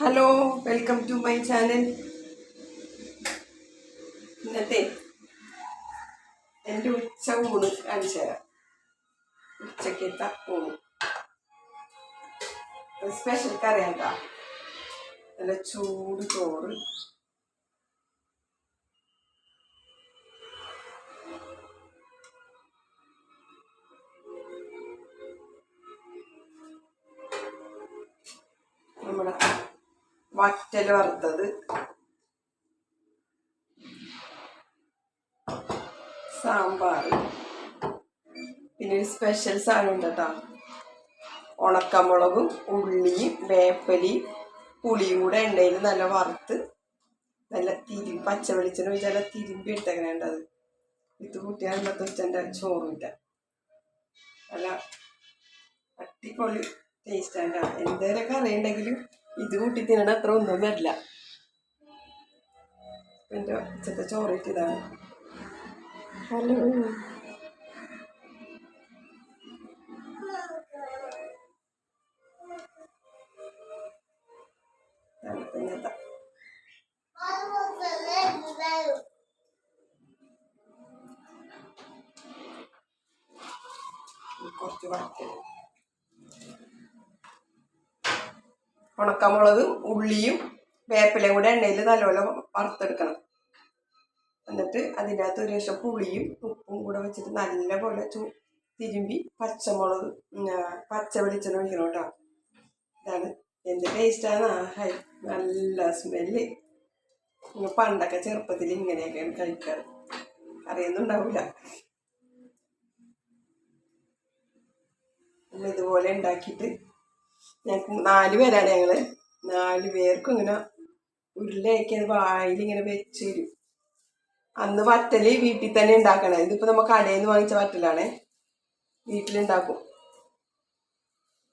Hello welcome to my channel ഇന്നത്തെ എന്റെ ഉച്ച ഊണ് കാണിച്ചു തരാം. ഉച്ചക്കത്തെ സ്പെഷ്യൽ കറി എന്താ നല്ല ചൂട് ചോറ്. വറ്റൽ വറുത്തത്. സാമ്പാർ. പിന്നെ ഒരു സ്പെഷ്യൽ സാധനം ഉണ്ട് കേട്ടോ ഉണക്കമുളകും ഉള്ളിയും വേപ്പലി പുളിയും കൂടെ എണ്ണയിൽ നല്ല വറുത്ത് നല്ല തിരി പച്ച വെളിച്ചെണ്ണ ഒഴിച്ച് നല്ല തിരുമ്പി ഇട്ടേക്കണേണ്ടത് ഇത് കൂട്ടിയാൽ ഇന്നത്തെ ഉച്ചന്റെ ചോറില്ല നല്ല അടിപൊളി ടേസ്റ്റാണ് ആണ് എന്തേലൊക്കെ അറിയണ്ടെങ്കിലും ഇത് കൂട്ടി തിന്നണ അത്ര ഒന്നും വരില്ല. എന്റെ ഉച്ചത്തെ ചോറിട്ട് ഇതാണ്. ഹലോ. കുറച്ച് വറുത്തത് ഉണക്കമുളകും ഉള്ളിയും വേപ്പിലയും കൂടെ എണ്ണയിൽ നല്ലപോലെ വറുത്തെടുക്കണം. എന്നിട്ട് അതിനകത്ത് ഒരു ലക്ഷം പുളിയും ഉപ്പും കൂടെ വെച്ചിട്ട് നല്ലപോലെ ചൂ തിരുമ്പി പച്ചമുളക് പച്ച വെളിച്ചെണ്ണ ഒഴിക്കണം കേട്ടോ. ഇതാണ് എന്ത് ടേസ്റ്റാണ് ഹൈ നല്ല സ്മെല്ല് പണ്ടൊക്കെ ചെറുപ്പത്തിൽ ഇങ്ങനെയൊക്കെയാണ് കഴിക്കാറ്. അറിയുന്നുണ്ടാവില്ല ഇതുപോലെ ഉണ്ടാക്കിയിട്ട് ഞങ്ങൾക്ക് നാല് പേരാണ് ഞങ്ങൾ നാല് പേർക്കും ഇങ്ങനെ ഉരുളയൊക്കെ വായിലിങ്ങനെ വെച്ച് തരും. അന്ന് വറ്റൽ വീട്ടിൽ തന്നെ ഉണ്ടാക്കണേ. ഇതിപ്പോൾ നമ്മ കടയിൽ നിന്ന് വാങ്ങിച്ച വറ്റലാണ്. വീട്ടിലുണ്ടാക്കും.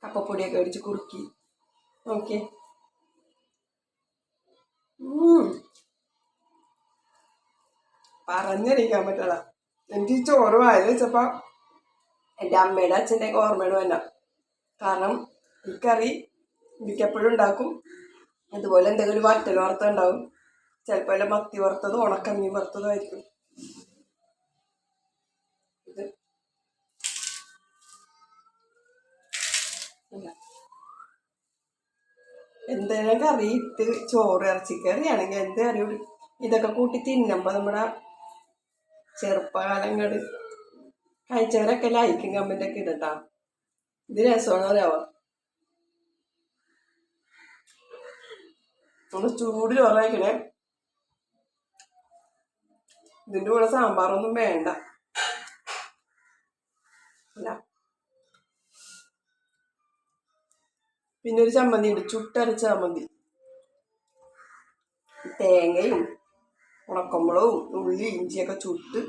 കപ്പപ്പൊടിയൊക്കെ അടിച്ച് കുറുക്കി. ഓക്കെ പറഞ്ഞറിയിക്കാൻ പറ്റല. എനിക്ക് ചോറ് വായിൽ വെച്ചപ്പോ എന്റെ അമ്മയുടെ അച്ഛന്റെ ഓർമ്മയുടെ വന്ന. കാരണം കറി മിക്കപ്പോഴും ഉണ്ടാക്കും. അതുപോലെ എന്തെങ്കിലും വറ്റൽ വറുത്ത ഉണ്ടാവും. ചിലപ്പോൾ മത്തി വറുത്തതും ഉണക്കമീൻ വറുത്തതും ആയിരിക്കും. ഇത്. എന്തെങ്കിലും കറി ഇത് ചോറ് ഇറച്ചിക്കറിയാണെങ്കിൽ എന്ത് കറി ഇതൊക്കെ കൂട്ടി തിന്നുമ്പോൾ നമ്മുടെ ചെറുപ്പകാലങ്ങൾ കഴിച്ചവരൊക്കെ ലൈക്കും കമന്റ് ഒക്കെ ഇടട്ടാ. ഇത് രസമാണ് അറിയാവോ? ഒന്ന് ചൂടിൽ ചോറായിക്കണേ ഇതിന്റെ കൂടെ സാമ്പാറൊന്നും വേണ്ട. അല്ല. പിന്നെ ഒരു ചമ്മന്തി ഉണ്ട് ചുട്ടരച്ച ചമ്മന്തി. തേങ്ങയും ഉണക്കമ്പളവും ഉള്ളി ഇഞ്ചിയൊക്കെ ചുട്ട്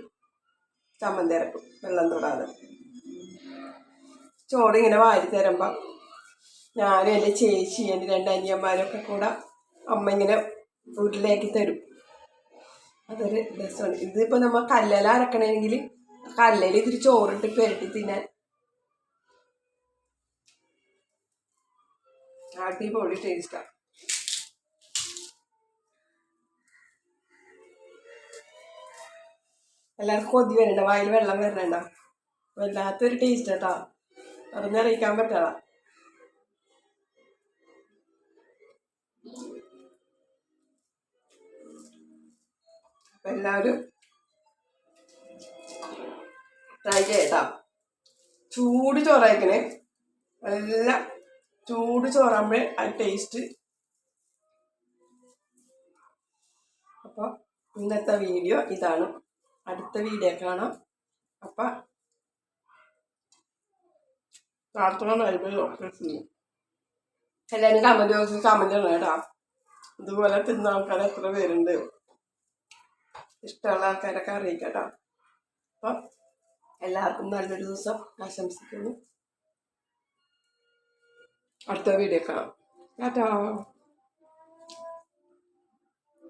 ചമ്മന്തി ഇറക്കും വെള്ളം തൊടാതെ. ചോറ് ഇങ്ങനെ വാരി തരുമ്പം ഞാനും എന്റെ ചേച്ചി എന്റെ രണ്ട് അനിയന്മാരൊക്കെ കൂടെ അമ്മ ഇങ്ങനെ വീട്ടിലേക്ക് തരും. അതൊരു രസമാണ്. ഇതിപ്പോ നമ്മ കല്ലല അരക്കണമെങ്കിൽ കല്ലല ഇതിരി ചോറിട്ട് പെരട്ടി തിന്നാൻ. അടിപൊളി ടേസ്റ്റാണ് എല്ലാവർക്കും കൊതി വരണ്ട വായിൽ വെള്ളം വരണ്ട. വല്ലാത്തൊരു ടേസ്റ്റ് കേട്ടോ അറിഞ്ഞറിയിക്കാൻ പറ്റാ എല്ലാവരും ട്രൈ ചെയ്താ ചൂട് ചോറായിക്കണേ നല്ല ചൂട് ചോറാകുമ്പോൾ ആ ടേസ്റ്റ് അപ്പോൾ ഇന്നത്തെ വീഡിയോ ഇതാണ്. അടുത്ത വീഡിയോ കാണാം. അപ്പം പ്രാർത്ഥന എല്ലാവരും ചോദിച്ച് കമന്റ് ഇടണം കേട്ടോ. ഇതുപോലെ തിന്ന ആൾക്കാർ എത്ര പേരുണ്ട്. ഇഷ്ടമുള്ള ആൾക്കാരൊക്കെ അറിയിക്കട്ടോ അപ്പം എല്ലാവർക്കും നല്ലൊരു ദിവസം ആശംസിക്കുന്നു. അടുത്ത വീഡിയോ കാണാം. ടാറ്റാ.